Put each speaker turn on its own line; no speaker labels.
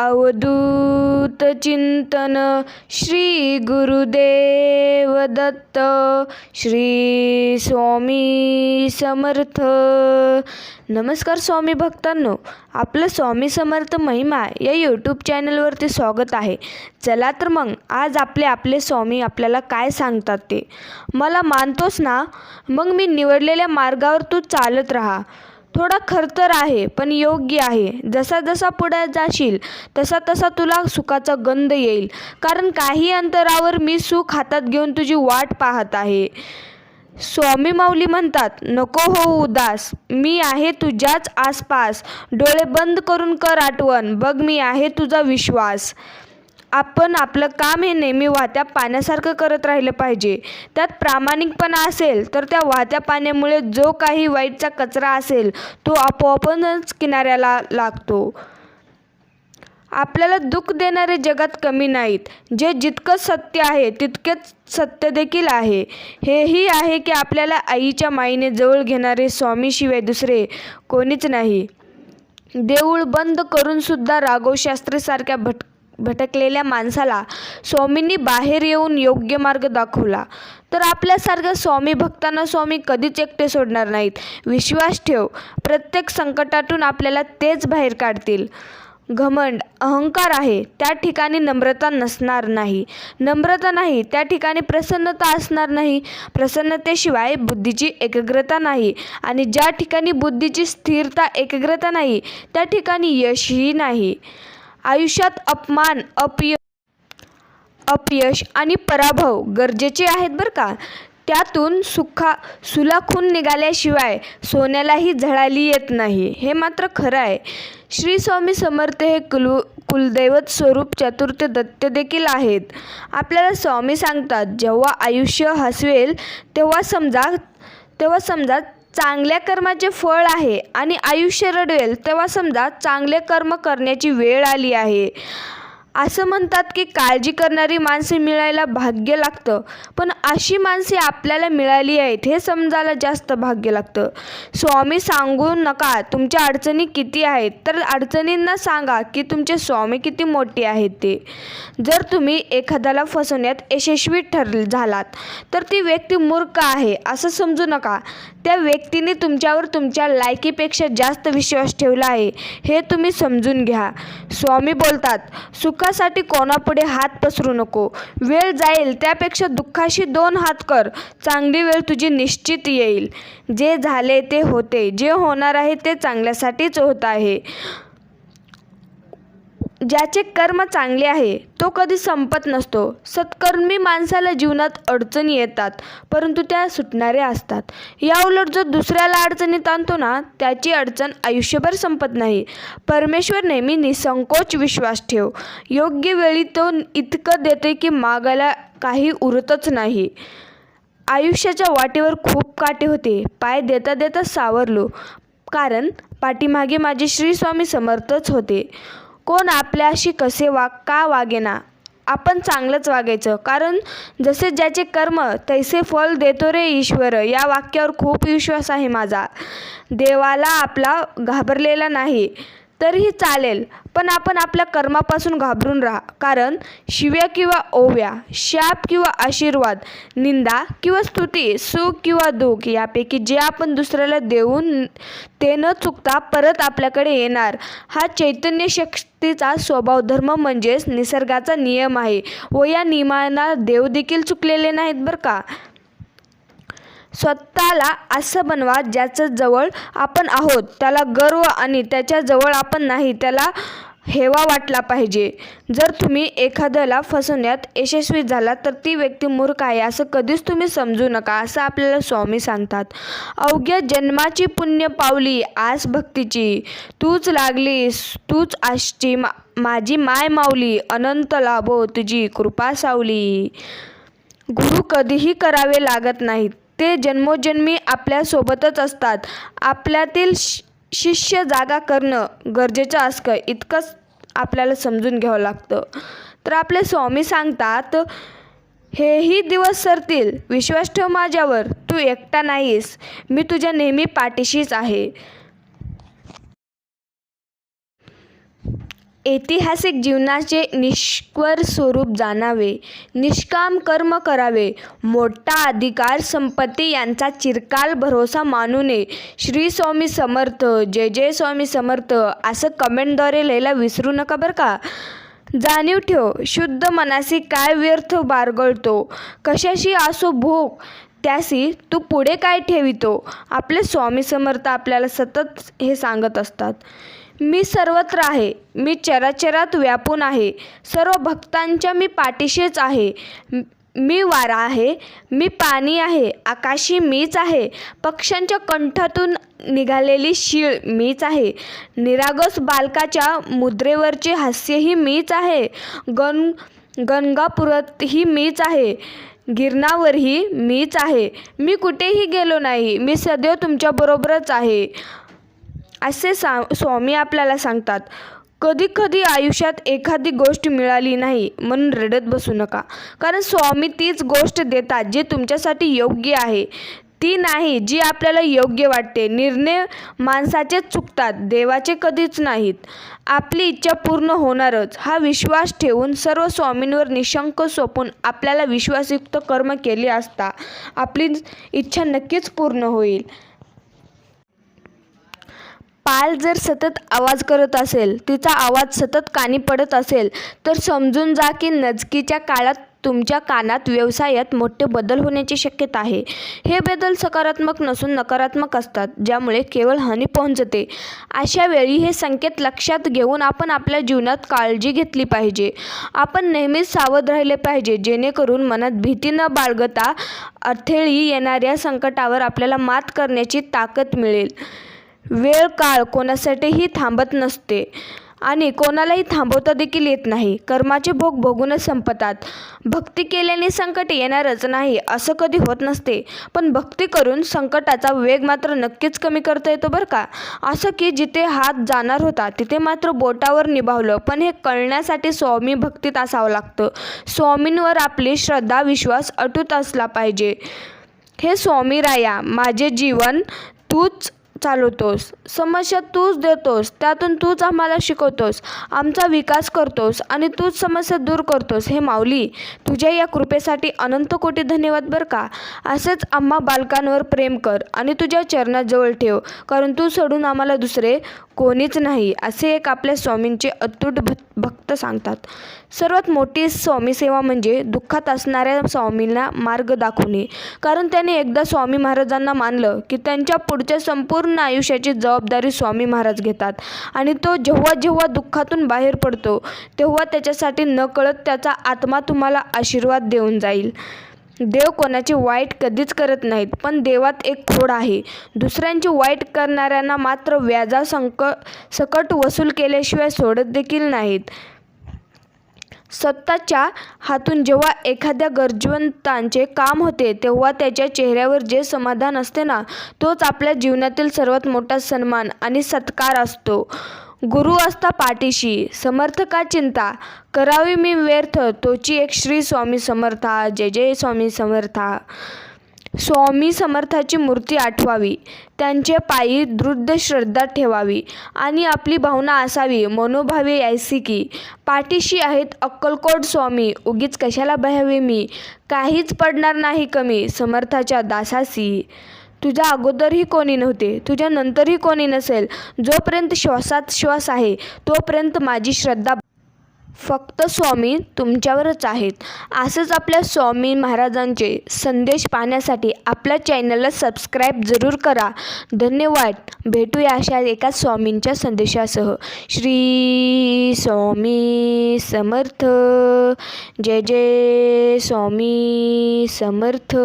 अवधूत चिंतन श्री गुरुदेव दत्त श्री स्वामी समर्थ. नमस्कार स्वामी भक्तांनो आपलं स्वामी समर्थ महिमा या यूट्यूब चॅनलवरती स्वागत आहे. चला तर मग आज आपले आपले स्वामी आपल्याला काय सांगतात ते. मला मानतोस ना मग मी निवडलेल्या मार्गावर तू चालत राहा. थोडा खरतर आहे पण योग्य आहे. जसा जसा पुढे जाशील तसा तसा तुला सुखाचा गंध येईल. कारण काही अंतरावर मी सुख हातात घेऊन तुझी वाट पाहत आहे. स्वामी माऊली म्हणतात नको हो उदास. मी आहे तुझ्याच आसपास. डोळे बंद करून कर आठवण. बघ मी आहे तुझा विश्वास. आपण आपलं काम हे नेहमी वाहत्या पाण्यासारखं करत राहिलं पाहिजे. त्यात प्रामाणिकपणा असेल तर त्या वाहत्या पाण्यामुळे जो काही वाईटचा कचरा असेल तो आपोआपच किनाऱ्याला लागतो. आपल्याला दुःख देणारे जगात कमी नाहीत. जे जितकं सत्य आहे तितकेच सत्य देखील आहे. हेही आहे की आपल्याला आईच्या माईने जवळ घेणारे स्वामीशिवाय दुसरे कोणीच नाही. देऊळ बंद करूनसुद्धा राघवशास्त्रीसारख्या भटक भटकलेल्या माणसाला स्वामींनी बाहेर येऊन योग्य मार्ग दाखवला. तर आपल्यासारख्या स्वामी भक्तांना स्वामी कधीच एकटे सोडणार नाहीत. विश्वास ठेव प्रत्येक संकटातून आपल्याला तेच बाहेर काढतील. घमंड अहंकार आहे त्या ठिकाणी नम्रता नसणार नाही. नम्रता नाही त्या ठिकाणी प्रसन्नता असणार नाही. प्रसन्नतेशिवाय बुद्धीची एकाग्रता नाही आणि ज्या ठिकाणी बुद्धीची स्थिरता एकाग्रता नाही त्या ठिकाणी यशही नाही. आयुष्यात अपमान अपय अपयश आणि पराभव गरजेचे आहेत बरं का. त्यातून सुखा सुलाखून निघाल्याशिवाय सोन्यालाही झळाली येत नाही. हे मात्र खरं आहे. श्री स्वामी समर्थ हे कुलु कुलदैवत स्वरूप चतुर्थ दत्त देखील आहेत. आपल्याला स्वामी सांगतात जेव्हा आयुष्य हसवेल तेव्हा समजा तेव्हा समजा चांगल्या कर्माचे फळ आहे आणि आयुष्य रडवेल तेव्हा समजा चांगले कर्म करण्याची वेळ आली आहे. असं म्हणतात की काळजी करणारी माणसे मिळायला भाग्य लागतं. पण अशी माणसे आपल्याला मिळाली आहेत हे समजायला जास्त भाग्य लागतं. स्वामी सांगू नका तुमच्या अडचणी किती आहेत? तर अडचणींना सांगा की तुमचे स्वामी किती मोठे आहेत ते. जर तुम्ही एखाद्याला फसवण्यात यशस्वी ठर झालात तर ती व्यक्ती मूर्ख आहे असं समजू नका. त्या व्यक्तीने तुमच्यावर तुमच्या लायकीपेक्षा जास्त विश्वास ठेवला आहे हे तुम्ही समजून घ्या. स्वामी बोलतात सुख दुःखासाठी कोणापुढे हात पसरू नको. वेळ जाईल त्यापेक्षा दुःखाशी दोन हात कर. चांगली वेळ तुझी निश्चित येईल. जे झाले ते होते. जे होणार आहे ते चांगल्यासाठीच होत आहे. ज्याचे कर्म चांगले आहे तो कधी संपत नसतो. सत्कर्मी माणसाला जीवनात अडचणी येतात परंतु त्या सुटणाऱ्या असतात. याउलट जो दुसऱ्याला अडचणीत आणतो ना त्याची अडचण आयुष्यभर संपत नाही. परमेश्वर नेहमी निसंकोच विश्वास ठेव. योग्य वेळी तो इतकं देते की मागायला काही उरतच नाही. आयुष्याच्या वाटेवर खूप काटे होते. पाय देता देता सावरलो. कारण पाठीमागे माझे श्रीस्वामी समर्थच होते. कोण आपल्याशी कसे वाग का वागेना? आपण चांगलंच वागायचं. कारण जसे ज्याचे कर्म तैसे फल देतो रे ईश्वर. या वाक्यावर खूप विश्वास आहे माझा. देवाला आपला घाबरलेला नाही तरीही चालेल. पण आपण आपल्या कर्मापासून घाबरून राहा. कारण शिव्या किंवा ओव्या शाप किंवा आशीर्वाद निंदा किंवा स्तुती सुख किंवा दुःख यापैकी जे आपण दुसऱ्याला देऊन ते न चुकता परत आपल्याकडे येणार. हा चैतन्य तिचा स्वभाव धर्म म्हणजेच निसर्गाचा नियम आहे व या नियमांना देव देखील चुकलेले नाहीत बरं का? स्वतःला असं बनवा ज्याचं जवळ आपण आहोत. त्याला गर्व आणि त्याच्याजवळ आपण नाही. त्याला हेवा वाटला पाहिजे. जर तुम्ही एखाद्याला फसवण्यात यशस्वी झाला तर ती व्यक्ती मूर्ख आहे असं कधीच तुम्ही समजू नका असं आपल्याला स्वामी सांगतात. अवघ्या जन्माची पुण्य पावली आस भक्तीची. तूच लागलीस तूच आसची मा माझी माय माऊली अनंत लाभो तुझी कृपा सावली. गुरु कधीही करावे लागत नाहीत ते जन्मोजन्मी आपल्यासोबतच असतात. आपल्यातील शि शिष्य जागा करणं गरजेचं असतं इतकंच आपल्याला समजून घ्यावं लागतं. तर आपले स्वामी सांगतात हेही दिवस सरतील. विश्वास ठेव माझ्यावर. तू एकटा नाहीस. मी तुझ्या नेहमी पाठीशीच आहे. ऐतिहासिक जीवनाचे निष्क्वर स्वरूप जाणावे निष्काम कर्म करावे. मोठा अधिकार संपत्ती यांचा चिरकाल भरोसा मानू नये. श्री स्वामी समर्थ जय जय स्वामी समर्थ असं कमेंटद्वारे लिहायला विसरू नका बरं का? जाणीव ठेव शुद्ध मनासी काय व्यर्थ बारगळतो? कशाशी असो भोग त्याशी तू पुढे काय ठेवितो? आपले स्वामी समर्थ आपल्याला सतत हे सांगत असतात. मी सर्वत्र आहे. मी चराचरात व्यापून आहे. सर्व भक्तांच्या मी पाठीशीच आहे. मी वारा आहे. मी पाणी आहे. आकाशी मीच आहे. पक्ष्यांच्या कंठातून निघालेली शीळ मीच आहे. निरागस बालकाच्या मुद्रेवरचे हास्यही मीच आहे. गण गंगापुरातही मीच आहे. गिरणावरही मीच आहे. मी कुठेही गेलो नाही. मी सदैव तुमच्याबरोबरच आहे. असे सा स्वामी आपल्याला सांगतात कधी कधी आयुष्यात एखादी गोष्ट मिळाली नाही म्हणून रडत बसू नका. कारण स्वामी तीच गोष्ट देतात जे तुमच्यासाठी योग्य आहे. ती नाही जी आपल्याला योग्य वाटते. निर्णय माणसाचेच चुकतात देवाचे कधीच नाहीत. आपली इच्छा पूर्ण होणारच. हा विश्वास ठेवून सर्व स्वामींवर निशंक सोपून आपल्याला विश्वासयुक्त कर्म केले असता आपली इच्छा नक्कीच पूर्ण होईल. पाल जर सतत आवाज करत असेल तिचा आवाज सतत कानी पडत असेल तर समजून जा की नजकीच्या काळात तुमच्या कानात व्यवसायात मोठे बदल होण्याची शक्यता आहे. हे बदल सकारात्मक नसून नकारात्मक असतात ज्यामुळे केवळ हानी पोहोचते. अशा वेळी हे संकेत लक्षात घेऊन आपण आपल्या जीवनात काळजी घेतली पाहिजे. आपण नेहमीच सावध राहिले पाहिजे जेणेकरून मनात भीती न बाळगता अडथळी येणाऱ्या संकटावर आपल्याला मात करण्याची ताकद मिळेल. वेळ काळ कोणासाठीही थांबत नसते आणि कोणालाही थांबवता देखील येत नाही. कर्माचे भोग भोगूनच संपतात. भक्ती केल्याने संकट येणारच नाही असं कधी होत नसते. पण भक्ती करून संकटाचा वेग मात्र नक्कीच कमी करता येतो बरं का? असं की जिथे हात जाणार होता तिथे मात्र बोटावर निभावलं. पण हे कळण्यासाठी स्वामी भक्तीत असावं लागतं. स्वामींवर आपली श्रद्धा विश्वास अटूट असला पाहिजे. हे स्वामी राया माझे जीवन तूच चालवतोस. समस्या तूच देतोस त्यातून तूच आम्हाला शिकवतोस. आमचा विकास करतोस आणि तूच समस्या दूर करतोस हे माऊली. तुझ्या या कृपेसाठी अनंत कोटी धन्यवाद बरं का? असेच आम्हा बालकांवर प्रेम कर आणि तुझ्या चरणाजवळ ठेव कारण तू सोडून आम्हाला दुसरे कोणीच नाही असे एक आपल्या स्वामींचे अतूट भक्त सांगतात. सर्वात मोठी स्वामी सेवा म्हणजे दुःखात असणाऱ्या स्वामींना मार्ग दाखवणे. कारण त्याने एकदा स्वामी महाराजांना मानलं की त्यांच्या पुढच्या संपूर्ण आयुष्याची जबाबदारी स्वामी महाराज घेतात. आणि तो जेव्हा जेव्हा दुःखातून बाहेर पडतो तेव्हा त्याच्यासाठी नकळत त्याचा आत्मा तुम्हाला आशीर्वाद देऊन जाईल. देव कोणाचे वाईट कधीच करत नाहीत पण देवात एक खोड आहे. दुसऱ्यांचे वाईट करणाऱ्यांना मात्र व्याजा संक सकट वसूल केल्याशिवाय सोडत देखील नाहीत. स्वतःच्या हातून जेव्हा एखाद्या गरजवंतांचे काम होते तेव्हा त्याच्या चेहऱ्यावर जे समाधान असते ना तोच आपल्या जीवनातील सर्वात मोठा सन्मान आणि सत्कार असतो. गुरु असता पाठीशी समर्थ का चिंता. करावी मी व्यर्थ तोची एक श्री स्वामी समर्था. जय जय स्वामी समर्था. स्वामी समर्थाची मूर्ती आठवावी. त्यांचे पायी दृढ श्रद्धा ठेवावी आणि आपली भावना असावी. मनोभावे यायसी की पाठीशी आहेत अक्कलकोट स्वामी. उगीच कशाला भयावे मी? काहीच पडणार नाही कमी समर्थाच्या दासासी तुझ्या अगोदरही कोणी नव्हते तुझ्या नंतरही कोणी नसेल. जोपर्यंत श्वासात श्वास आहे तोपर्यंत माझी श्रद्धा फक्त स्वामी तुमच्यावरच आहेत. असंच आपल्या स्वामी महाराजांचे संदेश पाहण्यासाठी आपल्या चॅनलला सबस्क्राईब जरूर करा. धन्यवाद. भेटूया अशा एका स्वामींच्या संदेशासह. श्री स्वामी समर्थ. जय जय स्वामी समर्थ.